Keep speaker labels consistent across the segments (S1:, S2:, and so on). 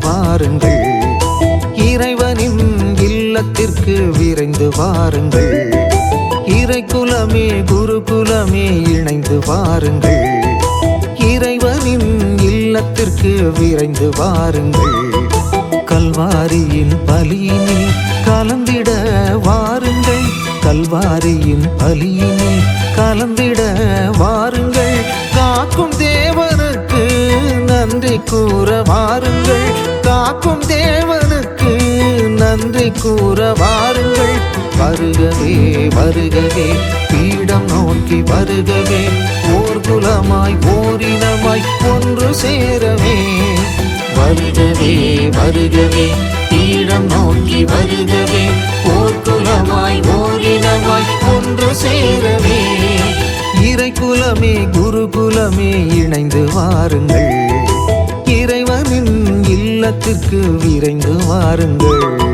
S1: வாருங்கள். இறைவனின் இல்லத்திற்கு விரைந்து வாருங்கள். இறை குலமே குரு குலமே இணைந்து வாருங்கள். இறைவனின் இல்லத்திற்கு விரைந்து வாருங்கள். கல்வாரியின் பலியினில் கலந்திட வாருங்கள். கல்வாரியின் பலியினில் கலந்திட வாருங்கள். கூற வாருங்கள். காக்கும் தேவனுக்கு நன்றி கூற வாருங்கள். வருகவே வருகவே பீடம் நோக்கி வருகவே ஓர் குலமாய் ஓரினமாய் ஒன்று சேரவே. வருகவே வருகவே பீடம் நோக்கி வருகவே ஓர் குலமாய் ஓரினமாய் ஒன்று சேரவே. இறை குலமே குருகுலமே இணைந்து வாருங்கள். இல்லத்திற்கு விரைந்து வாருங்கள்.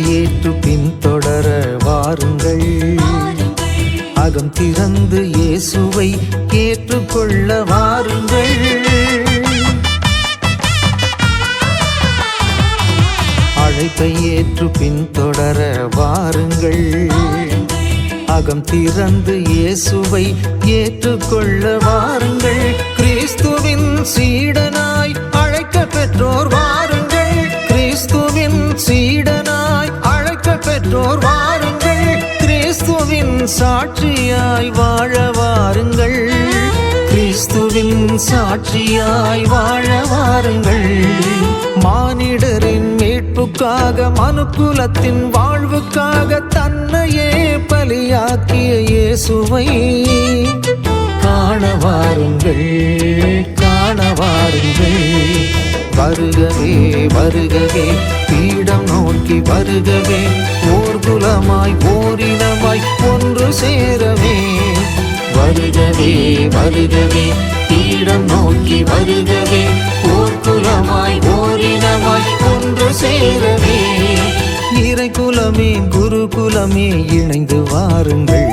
S1: ஏற்று பின் பின்தொடர வாருங்கள். அகம் திறந்து இயேசுவை ஏற்றுக்கொள்ள வாருங்கள். அழைப்பை ஏற்று பின்தொடர வாருங்கள். அகம் திறந்து இயேசுவை ஏற்றுக்கொள்ள வாருங்கள். கிறிஸ்துவின் சீடனாய் அழைக்க பெற்றோர் பெற்றோர் வாருங்கள். கிறிஸ்துவின் சாட்சியாய் வாழ வாருங்கள். கிறிஸ்துவின் சாட்சியாய் வாழ வாருங்கள். மானிடரின் மீட்புக்காக மனுக்குலத்தின் வாழ்வுக்காக தன்னையே பலியாக்கிய இயேசுவை காண வாருங்கள் காண வாருங்கள். வருகவே வருகவே பீடம் நோக்கி வருகவே ஓர் குலமாய் ஓரினமாய் ஒன்று சேரவே. வருகவே வருகவே பீடம் நோக்கி வருகவே ஓர் குலமாய் ஓரினமாய் ஒன்று சேரவே. இறை குலமே குரு குலமே இணைந்து வாருங்கள்.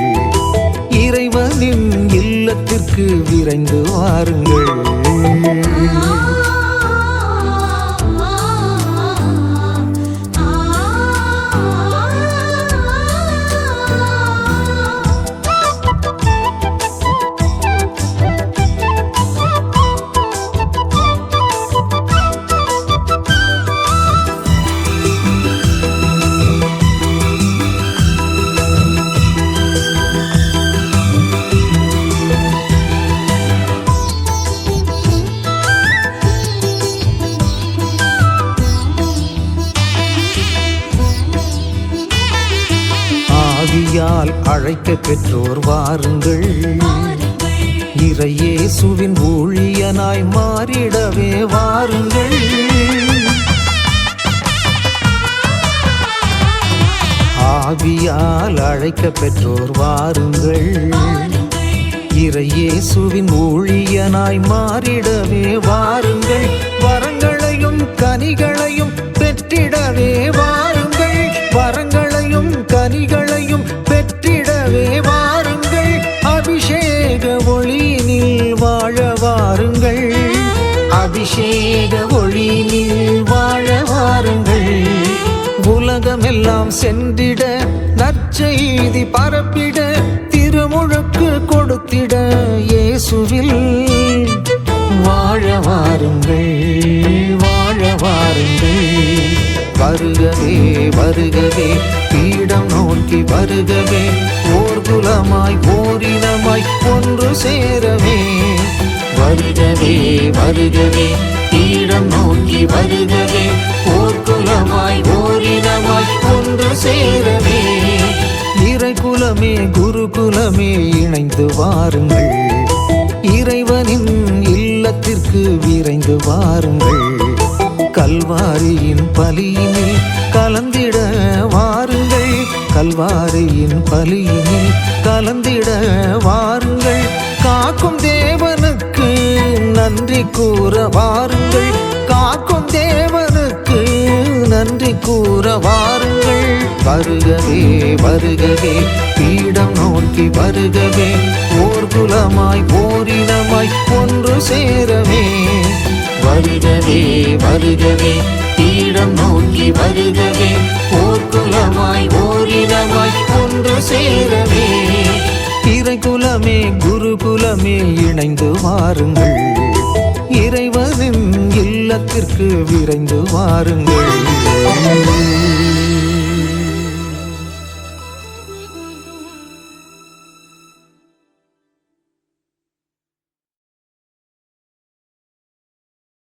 S1: இறைவனின் இல்லத்திற்கு விரைந்து வாருங்கள். ஆவியால் அழைக்க பெற்றோர் வாருங்கள். இறையேசுவின் ஊழியனாய் மாறிடவே வாருங்கள். ஆவியால் அழைக்க பெற்றோர் வாருங்கள். இறையேசுவின் ஊழியனாய் மாறிடவே வாருங்கள். வரங்களையும் கனிகளையும் பெற்றிடவே வாருங்கள். வரங்களையும் கனிகளையும் அபிஷேக ஒளியில் வாழ வாருங்கள். உலகமெல்லாம் சென்றிட நற்செய்தி பரப்பிட திருமுழுக்கு கொடுத்திட இயேசுவில். வாழ வாருங்கள் வாழ வாருங்கள். வருகவே வருகவே பீடம் நோக்கி வருகவே ஓ குலமாய் ஓரினமாய் ஒன்று சேரவே. வருகவே வருகவே பீடம் நோக்கி வருகவே. ஓர் ஓரினமாய் ஒன்று சேரவே. இறை குலமே குரு குலமே இணைந்து வாருங்கள். இறைவனின் இல்லத்திற்கு விரைந்து வாருங்கள். கல்வாரியின் பலியினில் கலந்திட வாருங்கள். கல்வாரியின் பலியினில் கலந்திட வாருங்கள். காக்கும் தேவனுக்கு நன்றி கூற வாருங்கள். காக்கும் தேவனுக்கு நன்றி கூற வாருங்கள். வருகவே வருகவே பீடம் நோக்கி வருகவே ஓர் குலமாய் ஓரினமாய் ஒன்று சேரவே. வருகவே வருகவே பீடம் நோக்கி வருகவே சேரவே. இறைகுலமே குருகுலமே இணைந்து வாருங்கள். இறைவனின் இல்லத்திற்கு விரைந்து வாருங்கள்.